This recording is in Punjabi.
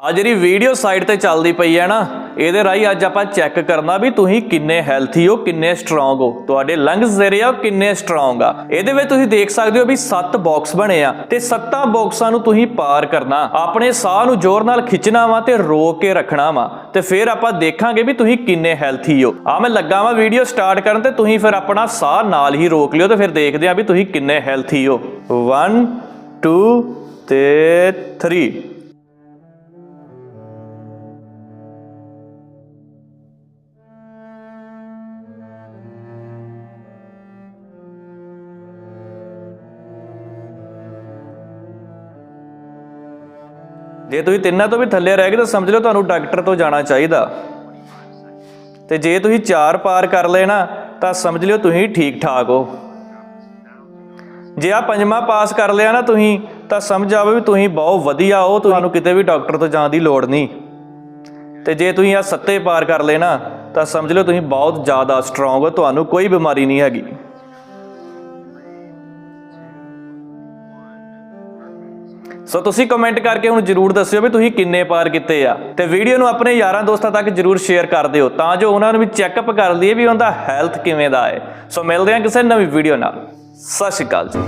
ਆ ਜਿਹੜੀ ਵੀਡੀਓ ਸਾਈਟ ਤੇ ਚੱਲਦੀ ਪਈ ਹੈ ਨਾ, ਇਹਦੇ ਰਾਹੀਂ ਅੱਜ ਆਪਾਂ ਚੈੱਕ ਕਰਨਾ ਵੀ ਤੁਸੀਂ ਕਿੰਨੇ ਹੈਲਥੀ ਹੋ, ਕਿੰਨੇ ਸਟਰੋਂਗ ਹੋ। ਤੁਹਾਡੇ ਲੰਗਸ ਜਿਹੜੇ ਆ, ਉਹ ਕਿੰਨੇ ਸਟਰੋਂਗ ਆ। ਇਹਦੇ ਵਿੱਚ ਤੁਸੀਂ ਦੇਖ ਸਕਦੇ ਹੋ ਵੀ 7 ਬਾਕਸ ਬਣੇ ਆ ਤੇ 7 ਬਾਕਸਾਂ ਨੂੰ ਤੁਸੀਂ ਪਾਰ ਕਰਨਾ। ਆਪਣੇ ਸਾਹ ਨੂੰ ਜ਼ੋਰ ਨਾਲ ਖਿੱਚਣਾ ਵਾ ਤੇ ਰੋਕ ਕੇ ਰੱਖਣਾ ਵਾ। ਤੇ ਫਿਰ ਆਪਾਂ ਦੇਖਾਂਗੇ ਵੀ ਤੁਸੀਂ ਕਿੰਨੇ ਹੈਲਥੀ ਹੋ। ਆ ਮੈਂ ਲੱਗਾ ਵਾਂ ਵੀਡੀਓ ਸਟਾਰਟ ਕਰਨ ਤੇ ਤੁਸੀਂ ਫਿਰ ਆਪਣਾ ਸਾਹ ਨਾਲ ਹੀ ਰੋਕ ਲਿਓ ਤੇ ਫਿਰ ਦੇਖਦੇ ਆ ਵੀ ਤੁਸੀਂ ਕਿੰਨੇ ਹੈਲਥੀ ਹੋ। 1 2 ਤੇ 3 ਜੇ ਤੁਸੀਂ ਤਿੰਨਾਂ ਤੋਂ ਵੀ ਥੱਲੇ ਰਹਿ ਗਏ ਤਾਂ ਸਮਝ ਲਓ ਤੁਹਾਨੂੰ ਡਾਕਟਰ ਤੋਂ ਜਾਣਾ ਚਾਹੀਦਾ। ਤੇ ਜੇ ਤੁਸੀਂ ਚਾਰ ਪਾਰ ਕਰ ਲਏ ਨਾ, ਤਾਂ ਸਮਝ ਲਿਓ ਤੁਸੀਂ ਠੀਕ ਠਾਕ ਹੋ। ਜੇ ਆ ਪੰਜਵਾਂ ਪਾਸ ਕਰ ਲਿਆ ਨਾ ਤੁਸੀਂ, ਤਾਂ ਸਮਝ ਆਵੇ ਵੀ ਤੁਸੀਂ ਬਹੁਤ ਵਧੀਆ ਹੋ, ਤੁਹਾਨੂੰ ਕਿਤੇ ਵੀ ਡਾਕਟਰ ਤੋਂ ਜਾਣ ਦੀ ਲੋੜ ਨਹੀਂ। ਤੇ ਜੇ ਤੁਸੀਂ ਆ ਸੱਤੇ ਪਾਰ ਕਰ ਲਏ ਨਾ, ਤਾਂ ਸਮਝ ਲਿਓ ਤੁਸੀਂ ਬਹੁਤ ਜ਼ਿਆਦਾ ਸਟਰੋਂਗ ਹੋ, ਤੁਹਾਨੂੰ ਕੋਈ ਬਿਮਾਰੀ ਨਹੀਂ ਹੈਗੀ। ਸੋ ਤੁਸੀਂ ਕਮੈਂਟ ਕਰਕੇ ਹੁਣ ਜਰੂਰ ਦੱਸਿਓ ਵੀ ਤੁਸੀਂ ਕਿੰਨੇ ਪਾਰ ਕੀਤੇ ਆ। ਤੇ ਵੀਡੀਓ ਨੂੰ ਆਪਣੇ ਯਾਰਾਂ ਦੋਸਤਾਂ ਤੱਕ ਜਰੂਰ ਸ਼ੇਅਰ ਕਰ ਦਿਓ ਤਾਂ ਜੋ ਉਹਨਾਂ ਨੂੰ ਵੀ ਚੈੱਕਅਪ ਕਰ ਲਈਏ ਵੀ ਉਹਦਾ ਹੈਲਥ ਕਿਵੇਂ ਦਾ ਹੈ। ਸੋ ਮਿਲਦੇ ਹਾਂ ਕਿਸੇ ਨਵੀਂ ਵੀਡੀਓ ਨਾਲ। ਸਤਿ ਸ਼੍ਰੀ ਅਕਾਲ ਜੀ।